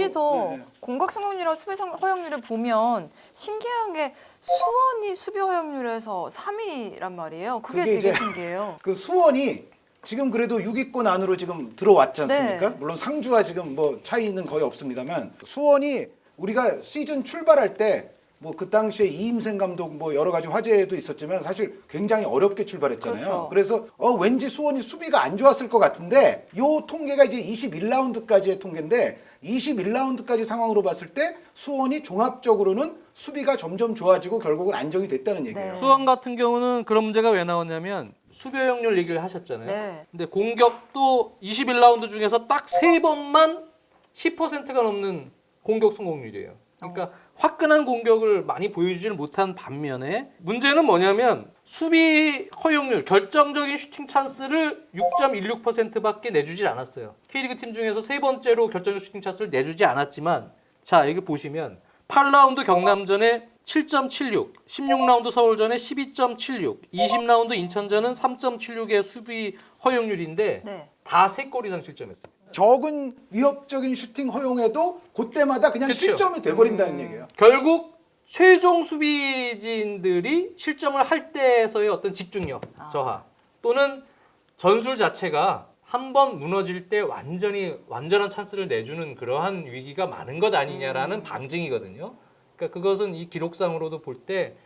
네. 공격 성공률이랑 수비 성- 허용률을 보면 신기한 게 수원이 수비 허용률에서 3위란 말이에요. 그게, 그게 되게 이제 신기해요. 그 수원이 지금 그래도 6위권 안으로 지금 들어왔지 않습니까? 네. 물론 상주와 지금 뭐 차이는 거의 없습니다만 수원이 우리가 시즌 출발할 때 뭐 그 당시에 이임생 감독 뭐 여러 가지 화제도 있었지만 사실 굉장히 어렵게 출발했잖아요. 그렇죠. 그래서어 왠지 수원이 수비가 안 좋았을 것 같은데 요 통계가 이제 21라운드까지의 통계인데 21라운드까지 상황으로 봤을 때 수원이 종합적으로는 수비가 점점 좋아지고 결국은 안정이 됐다는 얘기예요. 네. 수원 같은 경우는 그런 문제가 왜 나왔냐면 수비 허용률 얘기를 하셨잖아요. 네. 근데 공격도 21라운드 중에서 딱 세 번만 10%가 넘는 공격 성공률이에요. 그러니까 화끈한 공격을 많이 보여주지를 못한 반면에 문제는 뭐냐면 수비 허용률 결정적인 슈팅 찬스를 6.16%밖에 내주질 않았어요. K리그 팀 중에서 세 번째로 결정적 슈팅 찬스를 내주지 않았지만 자 여기 보시면 8라운드 경남전에 7.76, 16라운드 서울전에 12.76, 20라운드 인천전은 3.76의 수비 허용률인데 네. 다세 골 이상 실점했어요. 적은 위협적인 슈팅 허용해도 그때마다 그냥 그쵸. 실점이 돼버린다는 얘기예요. 결국 최종 수비진들이 실점을 할 때에서의 어떤 집중력 저하 또는 전술 자체가 한 번 무너질 때 완전히 완전한 찬스를 내주는 그러한 위기가 많은 것 아니냐라는 방증이거든요. 그러니까 그것은 이 기록상으로도 볼 때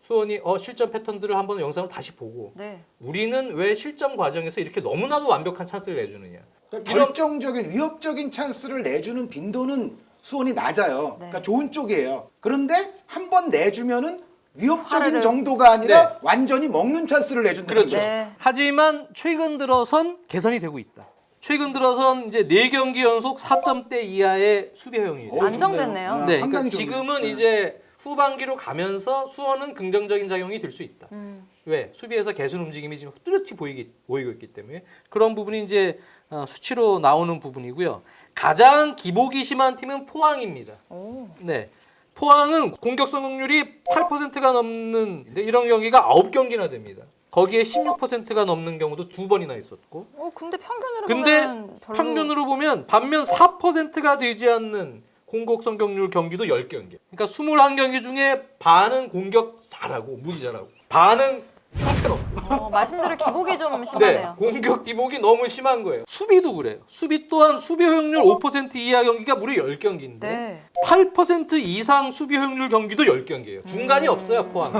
수원이 어 실점 패턴들을 한번 영상을 다시 보고 네. 우리는 왜 실점 과정에서 이렇게 너무나도 완벽한 찬스를 내주느냐. 그러니까 이런- 결정적인 위협적인 찬스를 내주는 빈도는 수원이 낮아요. 네. 그러니까 좋은 쪽이에요. 그런데 한 번 내주면은 위협적인 화를- 정도가 아니라 네. 완전히 먹는 찬스를 내준다는 그렇죠. 거죠. 네. 하지만 최근 들어선 개선이 되고 있다. 최근 들어선 이제 네 경기 연속 4점대 이하의 수비 허용이 어, 안정됐네요. 아, 네, 상당히 그러니까 좋네요. 지금은 네. 이제 후반기로 가면서 수원은 긍정적인 작용이 될 수 있다. 음. 왜? 수비에서 개선 움직임이 지금 뚜렷이 보이기, 보이고 있기 때문에 그런 부분이 이제 어, 수치로 나오는 부분이고요. 가장 기복이 심한 팀은 포항입니다. 오. 네. 포항은 공격 성공률이 8%가 넘는 근데 이런 경기가 9경기나 됩니다. 거기에 16%가 넘는 경우도 두 번이나 있었고 어, 근데 평균으로 근데 보면 평균으로 보면 반면 4%가 되지 않는 공격 성공률 경기도 10경기. 그러니까 21경기 중에 반은 공격 잘하고 무지 잘하고 반은 형편없고. 어, 말씀대로 기복이 좀 네, 심하네요. 공격 기복이 너무 심한 거예요. 수비도 그래요. 수비 또한 수비 허용률 5% 이하 경기가 무려 10경기인데 네. 8% 이상 수비 허용률 경기도 10경기예요. 중간이 없어요, 포항.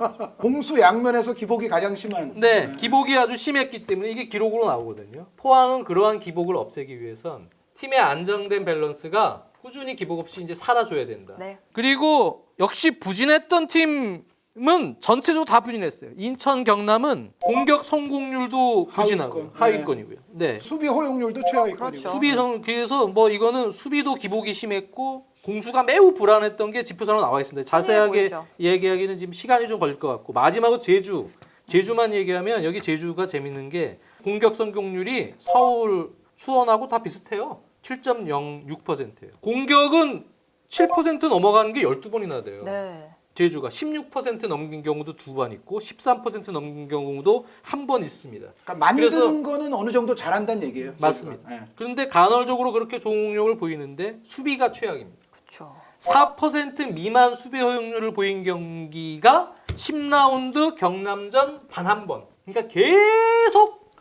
공수 양면에서 기복이 가장 심한. 네, 기복이 아주 심했기 때문에 이게 기록으로 나오거든요. 포항은 그러한 기복을 없애기 위해선 팀의 안정된 밸런스가 꾸준히 기복 없이 이제 살아줘야 된다. 네. 그리고 역시 부진했던 팀은 전체적으로 다 부진했어요. 인천, 경남은 공격 성공률도 부진하고 하위권. 하위권이고요. 네. 수비 허용률도 최하위권이고. 그렇죠. 수비 성 그래서 뭐 이거는 수비도 기복이 심했고 공수가 매우 불안했던 게 지표상으로 나와 있습니다. 자세하게 보이죠? 얘기하기는 지금 시간이 좀 걸릴 것 같고 마지막으로 제주 제주만 얘기하면 여기 제주가 재밌는 게 공격 성공률이 서울 수원하고 다 비슷해요. 7.06%예요. 공격은 7% 넘어가는 게 12번이나 돼요. 네. 제주가 16% 넘긴 경우도 두 번 있고 13% 넘긴 경우도 한 번 있습니다. 그러니까 만드는 그래서- 거는 어느 정도 잘한다는 얘기예요. 맞습니다. 네. 그런데 간헐적으로 그렇게 좋은 능력을 보이는데 수비가 최악입니다. 그렇죠. 4% 미만 수비 허용률을 보인 경기가 10라운드 경남전 단 한 번. 그러니까 계속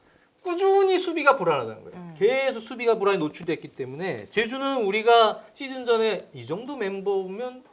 꾸준히 수비가 불안하다는 거예요. 계속 수비가 불안에 노출됐기 때문에 제주는 우리가 시즌 전에 이 정도 멤버면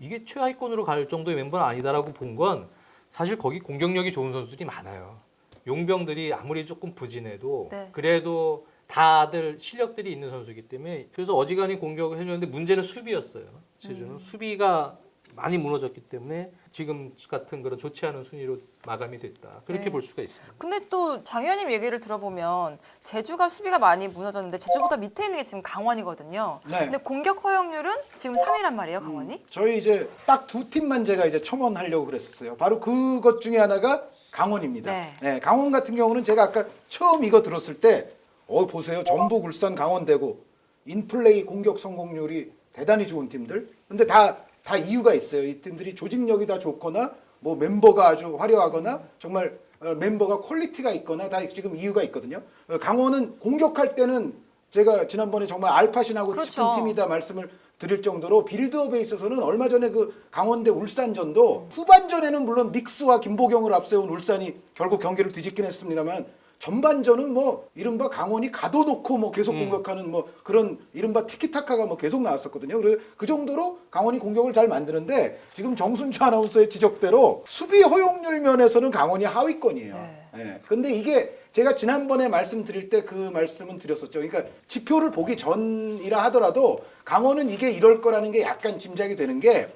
이게 최하위권으로 갈 정도의 멤버는 아니다라고 본 건 사실 거기 공격력이 좋은 선수들이 많아요. 용병들이 아무리 조금 부진해도 네. 그래도 다들 실력들이 있는 선수이기 때문에 그래서 어지간히 공격을 해줬는데 문제는 수비였어요. 제주는 수비가 많이 무너졌기 때문에 지금 같은 그런 좋지 않은 순위로 마감이 됐다. 그렇게 네. 볼 수가 있습니다. 근데 또 장 의원님 얘기를 들어보면 제주가 수비가 많이 무너졌는데 제주보다 밑에 있는 게 지금 강원이거든요. 네. 근데 공격 허용률은 지금 3위란 말이에요, 강원이? 저희 이제 딱 두 팀만 제가 이제 첨언하려고 그랬었어요. 바로 그것 중에 하나가 강원입니다. 네. 네, 강원 같은 경우는 제가 아까 처음 이거 들었을 때, 어 보세요, 전북, 울산, 강원 대구 인플레이 공격 성공률이 대단히 좋은 팀들. 근데 다 다 이유가 있어요. 이 팀들이 조직력이 다 좋거나 뭐 멤버가 아주 화려하거나 정말 어, 멤버가 퀄리티가 있거나 다 지금 이유가 있거든요. 어, 강원은 공격할 때는 제가 지난번에 정말 알파신하고. 짚은 팀이다 말씀을 드릴 정도로 빌드업에 있어서는 얼마 전에 그 강원대 울산전도 후반전에는 물론 믹스와 김보경을 앞세운 울산이 결국 경기를 뒤집긴 했습니다만 전반전은 뭐 이른바 강원이 가둬놓고 뭐 계속 공격하는 뭐 그런 이른바 티키타카가 뭐 계속 나왔었거든요. 그래서 그 정도로 강원이 공격을 잘 만드는데 지금 정순주 아나운서의 지적대로 수비 허용률 면에서는 강원이 하위권이에요. 네. 예. 근데 이게 제가 지난번에 말씀드릴 때 그 말씀은 드렸었죠. 그러니까 지표를 보기 전이라 하더라도 강원은 이게 이럴 거라는 게 약간 짐작이 되는 게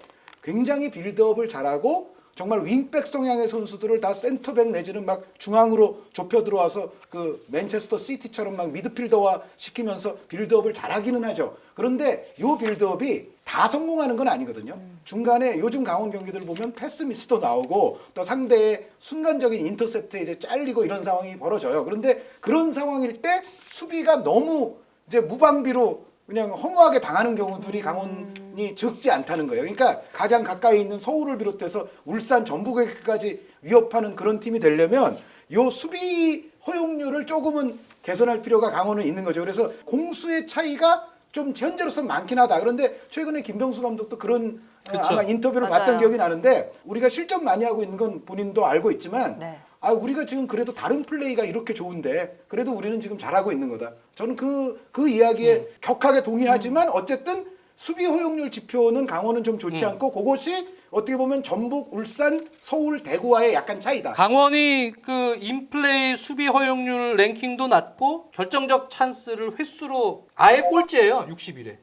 굉장히 빌드업을 잘하고 정말 윙백 성향의 선수들을 다 센터백 내지는 막 중앙으로 좁혀 들어와서 그 맨체스터 시티처럼 막 미드필더화 시키면서 빌드업을 잘하기는 하죠. 그런데 요 빌드업이 다 성공하는 건 아니거든요. 중간에 요즘 강원 경기들 보면 패스 미스도 나오고 또 상대의 순간적인 인터셉트에 이제 잘리고 이런 상황이 벌어져요. 그런데 그런 상황일 때 수비가 너무 이제 무방비로 그냥 허무하게 당하는 경우들이 강원 이 적지 않다는 거예요. 그러니까 가장 가까이 있는 서울을 비롯해서 울산, 전북에까지 위협하는 그런 팀이 되려면 요 수비 허용률을 조금은 개선할 필요가 강원은 있는 거죠. 그래서 공수의 차이가 좀 현재로서 많긴 하다. 그런데 최근에 김병수 감독도 그런 어, 그쵸. 아마 인터뷰를 맞아요. 봤던 기억이 나는데 우리가 실점 많이 하고 있는 건 본인도 알고 있지만 네. 아 우리가 지금 그래도 다른 플레이가 이렇게 좋은데 그래도 우리는 지금 잘하고 있는 거다. 저는 그그 이야기에 음. 격하게 동의하지만 어쨌든 수비 허용률 지표는 강원은 좀 좋지 음. 않고 그것이 어떻게 보면 전북, 울산, 서울, 대구와의 약간 차이다. 강원이 그 인플레이 수비 허용률 랭킹도 낮고 결정적 찬스를 횟수로 아예 꼴찌예요. 61에.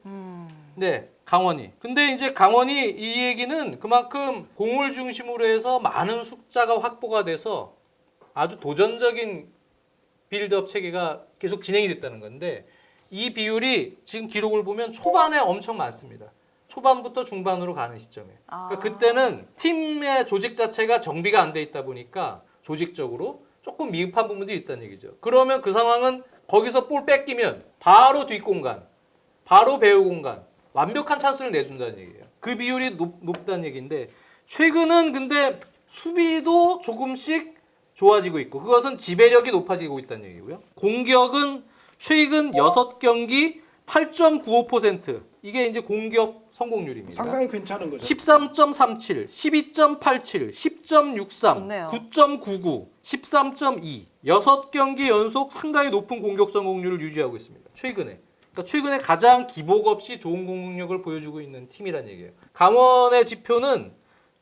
네, 강원이. 근데 이제 강원이 이 얘기는 그만큼 공을 중심으로 해서 많은 숫자가 확보가 돼서 아주 도전적인 빌드업 체계가 계속 진행이 됐다는 건데 이 비율이 지금 기록을 보면 초반에 엄청 많습니다. 초반부터 중반으로 가는 시점에. 그러니까 아. 그때는 팀의 조직 자체가 정비가 안 돼 있다 보니까 조직적으로 조금 미흡한 부분들이 있다는 얘기죠. 그러면 그 상황은 거기서 볼 뺏기면 바로 뒷공간, 바로 배우 공간, 완벽한 찬스를 내준다는 얘기예요. 그 비율이 높, 높다는 얘기인데 최근은 근데 수비도 조금씩 좋아지고 있고 그것은 지배력이 높아지고 있다는 얘기고요. 공격은 최근 6경기 8.95% 이게 이제 공격 성공률입니다. 상당히 괜찮은 거죠. 13.37, 12.87, 10.63, 좋네요. 9.99, 13.2. 6경기 연속 상당히 높은 공격 성공률을 유지하고 있습니다. 최근에. 그러니까 최근에 가장 기복 없이 좋은 공격력을 보여주고 있는 팀이란 얘기예요. 강원의 지표는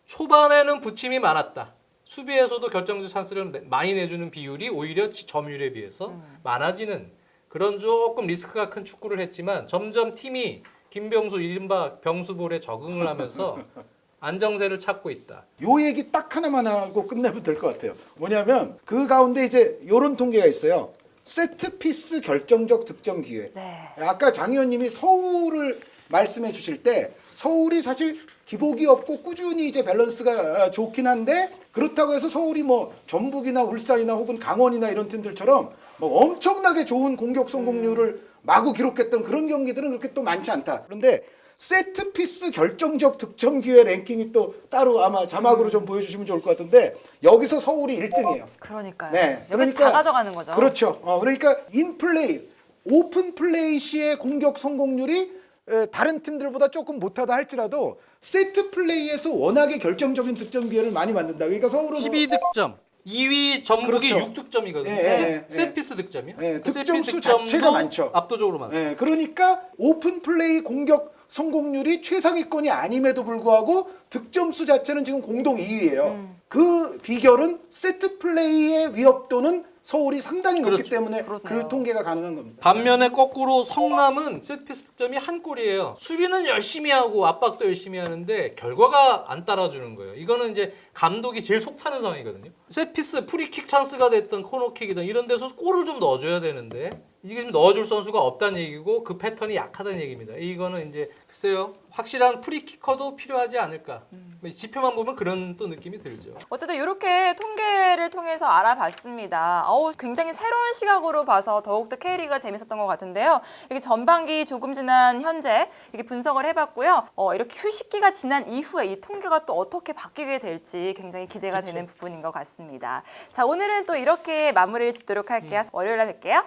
초반에는 부침이 많았다. 수비에서도 결정적 찬스를 내- 많이 내주는 비율이 오히려 지- 점유율에 비해서 많아지는 그런 조금 리스크가 큰 축구를 했지만 점점 팀이 김병수 이른바 병수볼에 적응을 하면서 안정세를 찾고 있다. 요 얘기 딱 하나만 하고 끝내면 될 것 같아요. 뭐냐면 그 가운데 이제 요런 통계가 있어요. 세트 피스 결정적 득점 기회. 네. 아까 장 의원님이 서울을 말씀해 주실 때 서울이 사실 기복이 없고 꾸준히 이제 밸런스가 좋긴 한데 그렇다고 해서 서울이 뭐 전북이나 울산이나 혹은 강원이나 이런 팀들처럼 뭐 엄청나게 좋은 공격 성공률을 마구 기록했던 그런 경기들은 그렇게 또 많지 않다. 그런데 세트 피스 결정적 득점 기회 랭킹이 또 따로 아마 자막으로 좀 보여주시면 좋을 것 같은데 여기서 서울이 1등이에요. 그러니까요. 네. 여기서 그러니까- 다 가져가는 거죠. 그렇죠. 어, 그러니까 인 플레이, 오픈 플레이 시의 공격 성공률이 에, 다른 팀들보다 조금 못하다 할지라도 세트 플레이에서 워낙에 결정적인 득점 기회를 많이 만든다. 그러니까 서울은 12득점. 2위 전북이 그렇죠. 6득점이거든요. 예, 예, 예. 세트피스 득점이요? 예, 그 득점 세트 수 자체가 많죠. 압도적으로 많습니다. 예, 그러니까 오픈 플레이 공격 성공률이 최상위권이 아님에도 불구하고 득점 수 자체는 지금 공동 2위예요. 음. 그 비결은 세트 플레이의 위협도는 서울이 상당히 높기 그렇죠. 때문에 그렇네요. 그 통계가 가능한 겁니다. 반면에 거꾸로 성남은 세트피스 득점이 한 골이에요. 수비는 열심히 하고 압박도 열심히 하는데 결과가 안 따라주는 거예요. 이거는 이제 감독이 제일 속 타는 상황이거든요. 세트피스 프리킥 찬스가 됐던 코너킥이든 이런 데서 골을 좀 넣어줘야 되는데 이게 지금 넣어줄 선수가 없다는 얘기고 그 패턴이 약하다는 얘기입니다. 이거는 이제 글쎄요 확실한 프리키커도 필요하지 않을까. 뭐 지표만 보면 그런 또 느낌이 들죠. 어쨌든 이렇게 통계를 통해서 알아봤습니다. 어우, 굉장히 새로운 시각으로 봐서 더욱더 K리그가 재밌었던 것 같은데요. 이렇게 전반기 조금 지난 현재 이렇게 분석을 해봤고요. 어, 이렇게 휴식기가 지난 이후에 이 통계가 또 어떻게 바뀌게 될지 굉장히 기대가. 되는 부분인 것 같습니다. 자, 오늘은 또 이렇게 마무리를 짓도록 할게요. 월요일에 뵐게요.